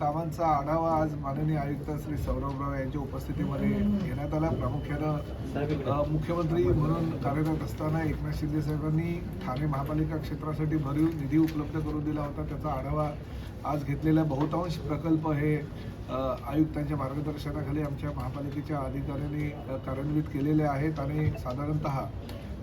कामांचा आढावा आज माननीय आयुक्त श्री सौरभराव यांच्या उपस्थितीमध्ये घेण्यात आला. प्रामुख्यानं मुख्यमंत्री म्हणून कार्यरत असताना एकनाथ शिंदे साहेबांनी ठाणे महापालिका क्षेत्रासाठी भरीव निधी उपलब्ध करून दिला होता. त्याचा आढावा आज घेतलेला बहुतांश प्रकल्प हे आयुक्तांच्या मार्गदर्शनाखाली आमच्या महापालिकेच्या अधिकाऱ्यांनी कार्यान्वित केलेले आहेत आणि साधारणतः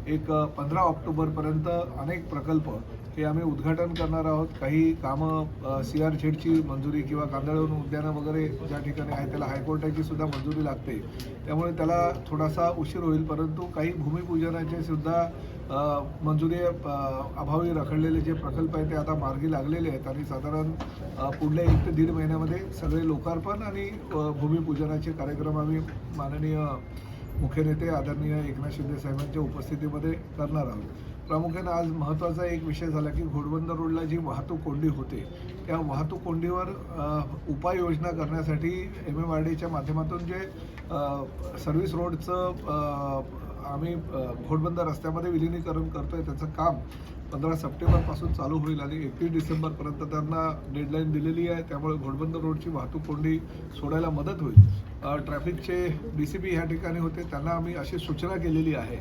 एक पंधरा ऑक्टोबरपर्यंत अनेक प्रकल्प हे आम्ही उद्घाटन करणार आहोत. काही कामं सी आर झेडची मंजुरी किंवा कांदळवन उद्यानं वगैरे ज्या ठिकाणी आहे त्याला हायकोर्टाची सुद्धा मंजुरी लागते. त्यामुळे त्याला थोडासा उशीर होईल परंतु काही भूमिपूजनाचे सुद्धा मंजुरी अभावी रखडलेले जे प्रकल्प आहेत ते आता मार्गी लागलेले आहेत आणि साधारण पुढल्या एक ते दीड महिन्यामध्ये सगळे लोकार्पण आणि भूमिपूजनाचे कार्यक्रम आम्ही माननीय मुख्य नेते आदरणीय एकनाथ शिंदे साहेबांच्या उपस्थितीमध्ये करणार आहोत. प्रामुख्यानं आज महत्त्वाचा एक विषय झाला की घोडबंदर रोडला जी वाहतूक कोंडी होते त्या वाहतूक कोंडीवर उपाययोजना करण्यासाठी एम एम आर डीच्या माध्यमातून जे सर्व्हिस रोडचं आम्ही घोडबंदर रस्त्यामध्ये विलिनीकरण करतोय त्याचं काम पंधरा सप्टेंबरपासून चालू होईल आणि एकतीस डिसेंबरपर्यंत त्यांना डेडलाईन दिलेली आहे. त्यामुळे घोडबंदर रोडची वाहतूक कोंडी सोडायला मदत होईल. ट्रॅफिकचे डी सी पी ह्या ठिकाणी होते. त्यांना आम्ही अशी सूचना केलेली आहे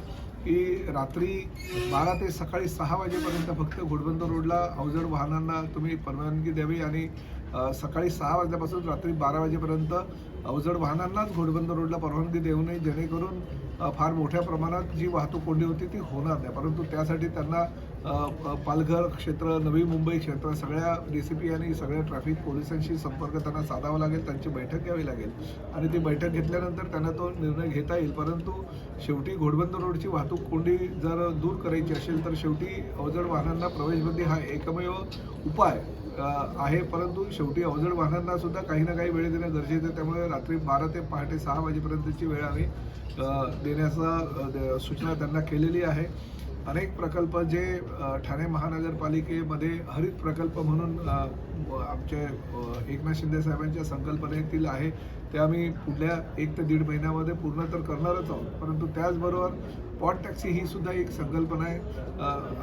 की रात्री बारा ते सकाळी सहा वाजेपर्यंत फक्त घोडबंदर रोडला अवजड वाहनांना तुम्ही परवानगी द्यावी आणि सकाळी सहा वाजल्यापासून रात्री बारा वाजेपर्यंत अवजड वाहनांनाच घोडबंदर रोडला परवानगी देऊ नये जेणेकरून फार मोठ्या प्रमाणात जी वाहतूक कोंडी होती ती होणार नाही. परंतु त्यासाठी त्यांना पालघर क्षेत्र नवी मुंबई क्षेत्र सगळ्या डी सी पी आणि सगळ्या ट्रॅफिक पोलिसांशी संपर्क त्यांना साधावा लागेल त्यांची बैठक घ्यावी लागेल. आणि ती बैठक घेतल्यानंतर त्यांना तो निर्णय घेता येईल. परंतु शेवटी घोडबंदर रोडची वाहतूक कोंडी जर दूर करायची असेल तर शेवटी अवजड वाहनांना प्रवेशबंदी हा एकमेव उपाय आहे. परंतु शेवटी अवजड वाहनांना सुद्धा काही ना काही वेळ देणं गरजेचं आहे. त्यामुळे रात्री बारा ते पहाटे सहा वाजेपर्यंतची वेळ आम्ही देण्याचा द- सूचना त्यांना केलेली आहे. अनेक प्रकल्प जे ठाणे महानगरपालिकेमध्ये हरित प्रकल्प म्हणून आमचे एकनाथ शिंदे साहेबांच्या संकल्पनेतील आहे ते आम्ही पुढल्या एक ते दीड महिन्यामध्ये पूर्ण तर करणारच आहोत. परंतु त्याचबरोबर पॉट टॅक्सी ही सुद्धा एक संकल्पना आहे.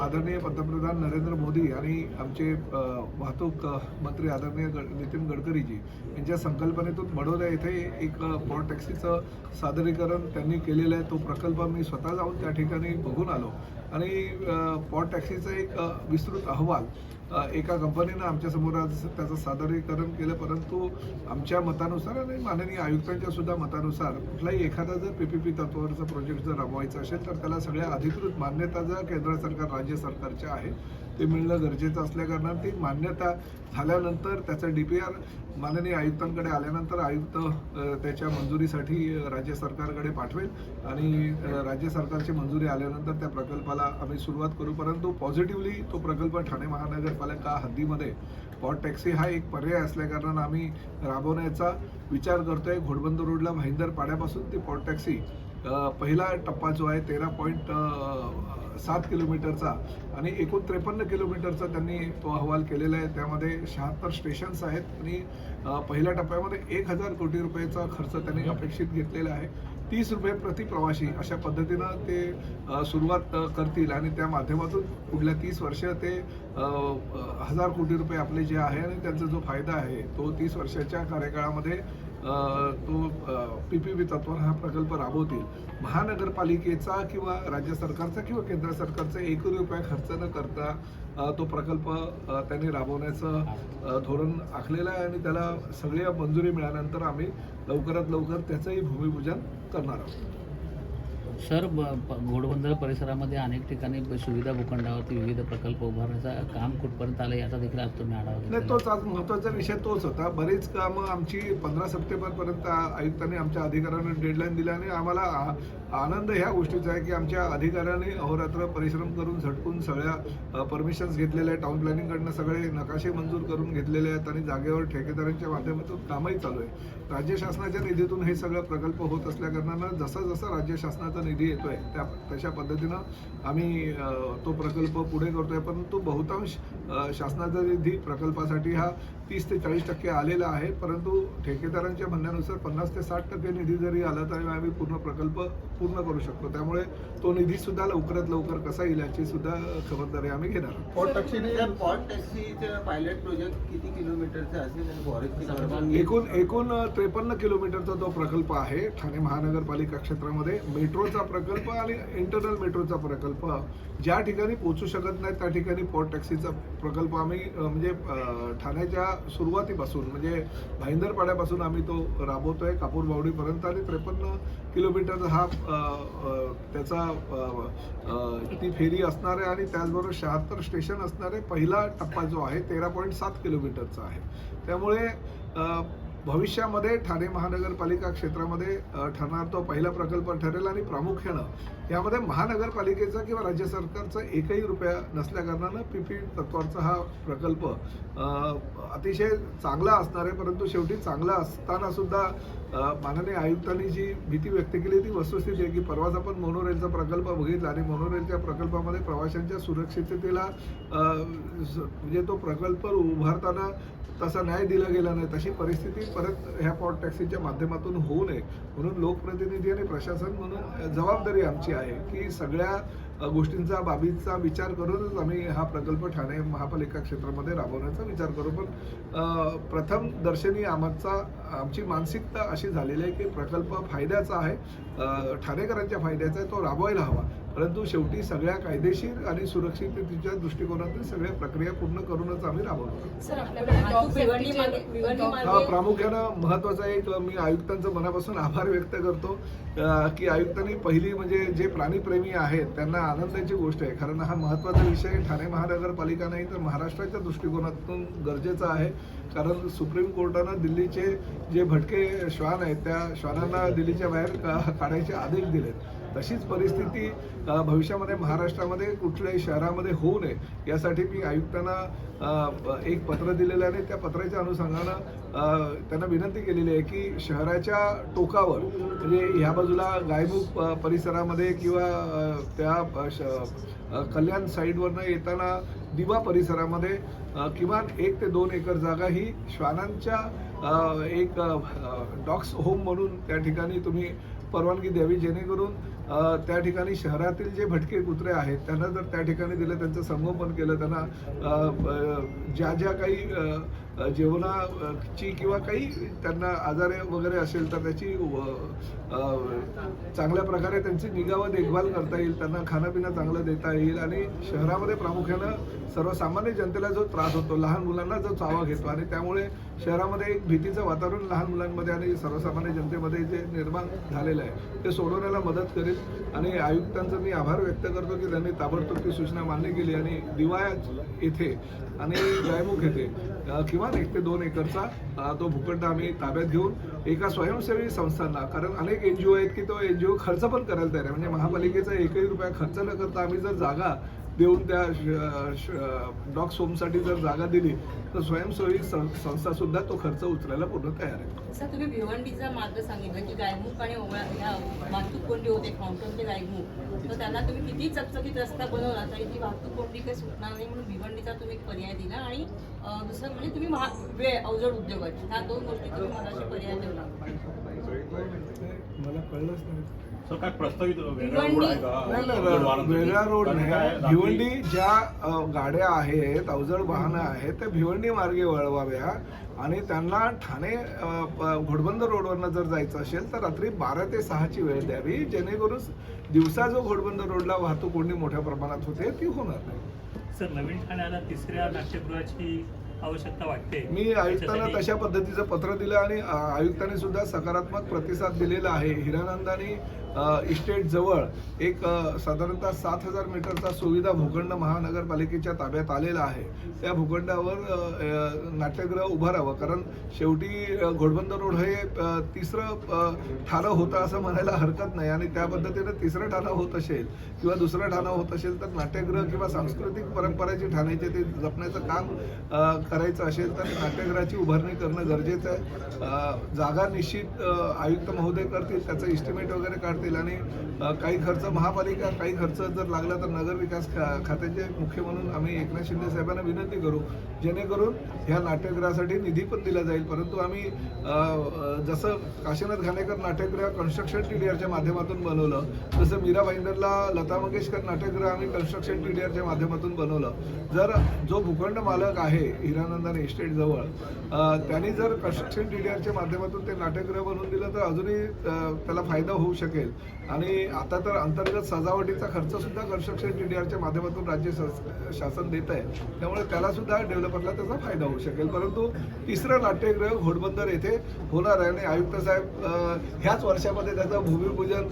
आदरणीय पंतप्रधान नरेंद्र मोदी आणि आमचे वाहतूक मंत्री आदरणीय गड नितीन गडकरीजी यांच्या संकल्पनेतून बडोदा येथे एक पॉट टॅक्सीचं सादरीकरण त्यांनी केलेलं आहे. तो प्रकल्प मी स्वतः जाऊन त्या ठिकाणी बघून आलो. आणि पॉट टॅक्सीचा एक विस्तृत अहवाल एका कंपनीनं आमच्यासमोर आज त्याचं सादरीकरण केलं. परंतु आमच्या मतानुसार आणि माननीय आयुक्तांच्या सुद्धा मतानुसार कुठलाही एखादा जर पी पी पी तत्वावरचा प्रोजेक्ट जर राबवायचा असेल तर त्याला सगळ्या अधिकृत मान्यता जर केंद्र सरकार राज्य सरकारच्या आहे ते मिळणं गरजेचं असल्याकारणानं ती मान्यता झाल्यानंतर त्याचं डी पी आर माननीय आयुक्तांकडे आल्यानंतर आयुक्त त्याच्या मंजुरीसाठी राज्य सरकारकडे पाठवेल आणि राज्य सरकारची मंजुरी आल्यानंतर त्या प्रकल्पाला आम्ही सुरुवात करू. परंतु पॉझिटिव्हली तो प्रकल्प ठाणे महानगरपालिका हद्दीमध्ये पॉट टॅक्सी हा एक पर्याय असल्याकारणानं आम्ही राबवण्याचा विचार करतोय. घोडबंदर रोडला भाईंदर पाड्यापासून ती पॉट टॅक्सी पहिला टप्पा जो आहे तेरा पॉईंट सात किलोमीटरचा आणि एकूण त्रेपन्न किलोमीटरचा त्यांनी तो अहवाल केलेला आहे. त्यामध्ये शहात्तर स्टेशन्स आहेत आणि पहिल्या टप्प्यामध्ये एक हजार कोटी रुपयाचा खर्च त्यांनी अपेक्षित घेतलेला आहे. तीस रुपये प्रति प्रवासी अशा पद्धतीनं ते सुरुवात करतील आणि त्या माध्यमातून पुढल्या तीस वर्ष ते हजार कोटी रुपये आपले जे आहे आणि त्यांचा जो फायदा आहे तो तीस वर्षाच्या कार्यकाळामध्ये तो पी पी पी तत्वावर हा प्रकल्प राबवतील. महानगरपालिकेचा किंवा राज्य सरकारचा किंवा केंद्र सरकारचा एकही रुपया खर्च न करता तो प्रकल्प त्यांनी राबवण्याचं धोरण आखलेलं आहे आणि त्याला सगळी मंजुरी मिळाल्यानंतर आम्ही लवकरात लवकर त्याचंही भूमिपूजन करणार आहोत. सर ब- प- घोडबंदर परिसरामध्ये अनेक ठिकाणी सुविधा भूखंडावरती विविध प्रकल्प उभारण्याचा काम कुठपर्यंत आलं याचा देखील आज तुम्ही आढावा नाही तोच आज महत्त्वाचा विषय तोच होता. बरीच कामं आमची पंधरा सप्टेंबरपर्यंत आयुक्तांनी आमच्या अधिकाऱ्यांना डेडलाईन दिली आणि आम्हाला आ- आनंद ह्या गोष्टीचा आहे की आमच्या अधिकाऱ्यांनी अहोरात्र परिश्रम करून झटकून सगळ्या परमिशन्स घेतलेल्या आहेत. टाउन प्लॅनिंगकडनं सगळे नकाशे मंजूर करून घेतलेले आहेत आणि जागेवर ठेकेदारांच्या माध्यमातून कामही चालू आहे. राज्य शासनाच्या निधीतून हे सगळं प्रकल्प होत असल्याकारणानं जसं जसं राज्य शासनाचा निधी येतोय त्या तशा पद्धतीनं आम्ही तो प्रकल्प पुढे करतोय. परंतु बहुतांश शासनाचा निधी प्रकल्पासाठी हा तीस ते चाळीस टक्के आलेला आहे. परंतु ठेकेदारांच्या म्हणण्यानुसार पन्नास ते साठ टक्के निधी जरी आला तरी आम्ही पूर्ण प्रकल्प पूर्ण करू शकतो. त्यामुळे तो निधी सुद्धा लवकरात लवकर कसा येईल याची सुद्धा खबरदारी आम्ही घेणार पायलट प्रोजेक्ट किती किलोमीटरचं असेल एकूण एकूण त्रेपन्न किलोमीटरचा तो प्रकल्प आहे ठाणे महानगरपालिका क्षेत्रामध्ये. मेट्रोचा प्रकल्प आणि इंटरनल मेट्रोचा प्रकल्प ज्या ठिकाणी पोहोचू शकत नाही त्या ठिकाणी पोर्ट टॅक्सीचा प्रकल्प आम्ही म्हणजे ठाण्याच्या सुरुवातीपासून म्हणजे भाईंदरपाड्यापासून आम्ही तो राबवतोय कापूर बावडीपर्यंत आणि त्रेपन्न किलोमीटर हा त्याचा ती फेरी असणार आहे आणि त्याचबरोबर शहात्तर स्टेशन असणारे पहिला टप्पा जो आहे तेरा पॉईंट सात किलोमीटरचा आहे. त्यामुळे भविष्यामध्ये ठाणे महानगरपालिका क्षेत्रामध्ये ठरणार तो पहिला प्रकल्प ठरेल आणि प्रामुख्यानं यामध्ये महानगरपालिकेचा किंवा राज्य सरकारचा एकही रुपया नसल्याकारणानं पी पी तत्वाचा हा प्रकल्प अतिशय चांगला असणार आहे. परंतु शेवटी चांगला असताना सुद्धा माननीय आयुक्तांनी जी भीती व्यक्त केली ती वस्तुस्थिती आहे की परवाच आपण मोनोरेलचा प्रकल्प बघितला आणि मोनोरेलच्या प्रकल्पामध्ये प्रवाशांच्या सुरक्षिततेला स- म्हणजे तो प्रकल्प उभारताना तसा न्याय दिला गेला नाही तशी परिस्थिती परत ह्या पॉट टॅक्सीच्या माध्यमातून होऊ नये. म्हणून लोकप्रतिनिधी आणि प्रशासन म्हणून जबाबदारी आमची आहे. आहे की सगळ्या गोष्टींचा बाबींचा विचार करूनच आम्ही हा प्रकल्प ठाणे महापालिका क्षेत्रामध्ये राबवण्याचा विचार करू. पण प्रथम दर्शनी आमचा आमची मानसिकता अशी झालेली आहे की प्रकल्प फायद्याचा आहे ठाणेकरांच्या फायद्याचा आहे तो राबवायला हवा. परंतु शेवटी सगळ्या कायदेशीर आणि सुरक्षिततेच्या दृष्टिकोनातून सगळ्या प्रक्रिया पूर्ण करूनच आम्ही राबवतो. हा मार्गे प्रामुख्यानं महत्त्वाचा एक मी आयुक्तांचं मनापासून आभार व्यक्त करतो की आयुक्तांनी पहिली म्हणजे जे प्राणीप्रेमी आहेत त्यांना आनंदाची गोष्ट आहे. कारण हा महत्त्वाचा विषय ठाणे महानगरपालिका नाही तर महाराष्ट्राच्या दृष्टिकोनातून गरजेचा आहे. कारण सुप्रीम कोर्टानं दिल्लीचे जे भटके श्वान आहेत त्या श्वानांना दिल्लीच्या बाहेर काढायचे आदेश दिलेत. तशीच परिस्थिती भविष्यामध्ये महाराष्ट्रामध्ये कुठल्याही शहरामध्ये होऊ नये. यासाठी मी आयुक्तांना एक पत्र दिलेलं आहे आणि त्या पत्राच्या अनुषंगानं त्यांना विनंती केलेली आहे की शहराच्या टोकावर म्हणजे ह्या बाजूला गायमुख परिसरामध्ये किंवा त्या श- कल्याण साईडवरनं येताना दिवा परिसरामध्ये किमान एक ते दोन एकर जागा ही श्वानांच्या एक डॉग्स होम म्हणून त्या ठिकाणी तुम्ही परवानगी द्यावी जेणेकरून त्या ठिकाणी शहरातील जे भटके कुत्रे आहेत त्यांना जर त्या ठिकाणी दिलं त्यांचं संगोपन केलं त्यांना ज्या ज्या काही जेवणाची किंवा काही त्यांना आजार वगैरे असेल तर त्याची चांगल्या प्रकारे त्यांची निगा व देखभाल करता येईल त्यांना खाणंपिणं चांगलं देता येईल आणि शहरामध्ये प्रामुख्यानं सर्वसामान्य जनतेला जो त्रास होतो लहान मुलांना जो चावा घेतो आणि त्यामुळे शहरामध्ये एक भीतीचं वातावरण लहान मुलांमध्ये आणि सर्वसामान्य जनतेमध्ये जे निर्माण झालेलं आहे ते सोडवण्याला मदत करेल. आणि आयुक्तांचं मी आभार व्यक्त करतो की त्यांनी ताबडतोब ती सूचना मान्य केली आणि दिवाळ्यात येथे आणि जयमुख येथे किमान एक ते दोन एकरचा तो भूखंड आम्ही ताब्यात घेऊन एका स्वयंसेवी संस्थांना कारण अनेक एन जी ओ आहेत की तो एन जी ओ खर्च पण करायला तयार आहे. म्हणजे महापालिकेचा एकही रुपया खर्च न करता आम्ही जर जागा देऊन त्या डॉग्स होमसाठी जर जागा दिली तर स्वयंसेवी संस्था सुद्धा तो खर्च उचलायला पूर्ण तयार आहे. सर तुम्ही भिवंडीचा मार्ग सांगितलं की गायमुख आणि ओवळा वाहतूक कोंडी होते फाउंटन ते गायमुख. तर त्यांना तुम्ही किती चकचकीत रस्ता बनवला तरी ती वाहतूक कोंडी काही सुटणार नाही म्हणून भिवंडीचा तुम्ही एक पर्याय दिला आणि दुसरं म्हणजे तुम्ही महा वेळ अवजड उद्योग आहे ह्या दोन गोष्टी तुम्ही पर्याय ठेवला. मला कळलंच नाही. सर काय प्रस्तावित वेगळा भिवंडी. रोड आहे का? वेगळा रोड नाही. ज्या गाड्या आहेत अवजड वाहनं आहेत त्या भिवंडी मार्गे वळवाव्या. आणि त्यांना ठाणे घोडबंदर रोडवरनं जर जायचं असेल तर रात्री बारा ते सहाची वेळ द्यावी. जेणेकरून दिवसा जो घोडबंदर रोडला वाहतूक कोंडी मोठ्या प्रमाणात होते ती होणार नाही. सर नवीन ठाण्याला तिसऱ्या नाट्यगृहाची आवश्यकता वाटते. मी आयुक्तांना तशा पद्धतीचं पत्र दिलं आणि आयुक्तांनी सुद्धा सकारात्मक प्रतिसाद दिलेला आहे. हिरानंदानी इस्टेटजवळ इस्टेट जवळ एक साधारणतः सात हजार मीटरचा सुविधा भूखंड महानगरपालिकेच्या ताब्यात आलेला आहे. त्या भूखंडावर नाट्यगृह उभारावं कारण शेवटी घोडबंदर रोड हे तिसरं ठाणं होतं असं म्हणायला हरकत नाही. आणि त्या पद्धतीनं तिसरं ठाणं होत असेल किंवा दुसरं ठाणं होत असेल तर नाट्यगृह किंवा सांस्कृतिक परंपरेची ठाण्याचे ते जपण्याचं काम करायचं असेल तर नाट्यगृहाची उभारणी करणं गरजेचं आहे. जागा निश्चित आयुक्त महोदय करतील त्याचं इस्टिमेट वगैरे काढतील. करतील आणि काही खर्च महापालिका काही खर्च जर लागला तर नगर विकास खा खात्याचे मुख्य म्हणून आम्ही एकनाथ शिंदे साहेबांना विनंती करू जेणेकरून ह्या नाट्यगृहासाठी निधी पण दिला जाईल. परंतु आम्ही जसं काशीनाथ घाणेकर नाट्यगृह कन्स्ट्रक्शन टी डी आरच्या माध्यमातून बनवलं तसं मीरा भाईंदरला लता मंगेशकर नाट्यगृह आम्ही कन्स्ट्रक्शन टी डी आरच्या माध्यमातून बनवलं. जर जो भूखंड मालक आहे हिरानंदन एस्टेट जवळ त्यांनी जर कन्स्ट्रक्शन टी डी आरच्या माध्यमातून ते नाट्यगृह बनवून दिलं तर अजूनही त्याला फायदा होऊ शकेल. आणि आता तर अंतर्गत सजावटीचा खर्च सुद्धा कन्स्ट्रक्शन टी डी आरच्या माध्यमातून राज्य शासन देत आहे. त्यामुळे त्याला सुद्धा डेव्हलपरला त्याचा फायदा होऊ शकेल. परंतु तिसरं नाट्यगृह घोडबंदर येथे होणार आहे आणि आयुक्त साहेब ह्याच वर्षामध्ये त्याचं भूमिपूजन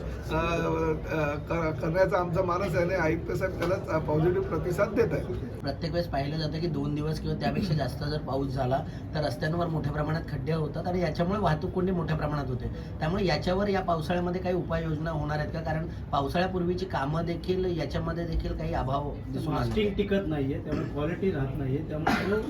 करण्याचा आमचा मानस आहे आणि आयुक्त साहेब त्याला पॉझिटिव्ह प्रतिसाद देत आहे प्रत्येक वेळेस पाहिलं जातं की दोन दिवस किंवा त्यापेक्षा जास्त जर पाऊस झाला तर रस्त्यांवर मोठ्या प्रमाणात खड्डे होतात आणि याच्यामुळे वाहतूक कोंडी मोठ्या प्रमाणात होते. त्यामुळे याच्यावर या पावसाळ्यामध्ये काही उपाय उपाययोजना होणार आहेत का? कारण पावसाळ्यापूर्वीची कामं देखील याच्यामध्ये देखील काही अभाव दिसून आले मास्टिंग टिकत नाहीये त्यामुळे क्वालिटी राहत नाहीये त्यामुळे तो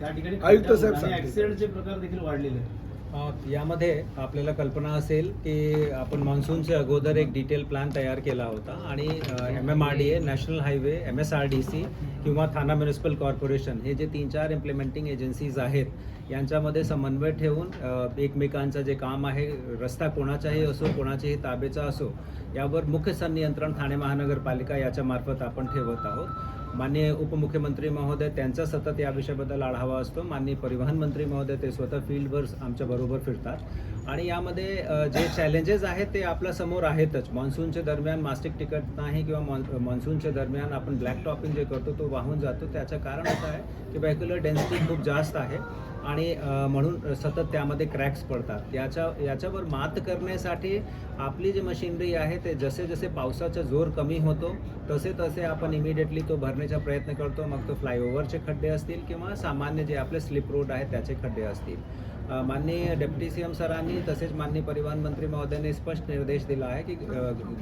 त्या ठिकाणी आयुक्त साहेब सांगतील. ऍक्सिडेंटचे प्रकार देखील वाढलेले आहेत. यामध्ये आपल्याला कल्पना असेल की आपण मान्सूनच्या अगोदर एक डिटेल प्लॅन तयार केला होता आणि M M R D A national highway M S R D C किंवा ठाणा म्युनिसिपल कॉर्पोरेशन हे जे तीन चार इम्प्लिमेंटिंग एजन्सीज आहेत यांच्यामध्ये समन्वय ठेवून एकमेकांचं जे काम आहे रस्ता कोणाचाही असो कोणाच्याही ताबेचा असो यावर मुख्य संनियंत्रण ठाणे महानगरपालिका याच्या मार्फत आपण ठेवत आहोत. माननीय उपमुख्यमंत्री महोदय त्यांचा सतत या विषयाबद्दल आढावा असतो. माननीय परिवहन मंत्री महोदय ते स्वतः फील्डवर आमच्या बरोबर फिरतात. आणि यामध्ये जे चॅलेंजेस आहेत ते आपल्यासमोर आहेतच. मान्सूनच्या दरम्यान मास्टिक टिकट नाही किंवा मॉन मान्सूनच्या दरम्यान आपण ब्लॅक टॉपिंग जे करतो तो वाहून जातो. त्याचं कारण असं आहे की व्हेक्युलर डेन्सिटी खूप जास्त आहे. आणि म्हणून सतत त्यामध्ये क्रॅक्स पडतात. याच्या याच्यावर मात करण्यासाठी आपली जी मशिनरी आहे ते जसे जसे पावसाचा जोर कमी होतो तसे तसे आपण इमिडिएटली तो भरण्याचा प्रयत्न करतो. मग तो फ्लायओव्हरचे खड्डे असतील किंवा सामान्य जे आपले स्लिप रोड आहेत त्याचे खड्डे असतील. माननीय डेप्युटी सी एम सरांनी तसेच माननीय परिवहन मंत्री महोदयांनी स्पष्ट निर्देश दिला आहे की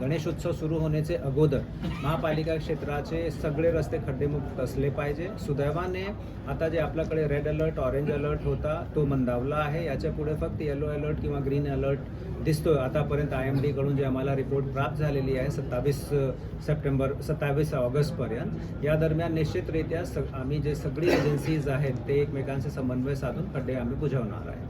गणेशोत्सव सुरू होण्याचे अगोदर महापालिका क्षेत्राचे सगळे रस्ते खड्डेमुक्त असले पाहिजे. सुदैवाने आता जे आपल्याकडे रेड अलर्ट ऑरेंज अलर्ट होता तो मंदावला आहे. याच्यापुढे फक्त येलो अलर्ट किंवा ग्रीन अलर्ट दिसतोय. आतापर्यंत आय एम डीकडून जे आम्हाला रिपोर्ट प्राप्त झालेली आहे सत्तावीस सप्टेंबर सत्तावीस ऑगस्टपर्यंत या दरम्यान निश्चितरित्या स आम्ही जे सगळी एजन्सीज आहेत ते एकमेकांचे समन्वय साधून खड्डे आम्ही बुजवणार आहे.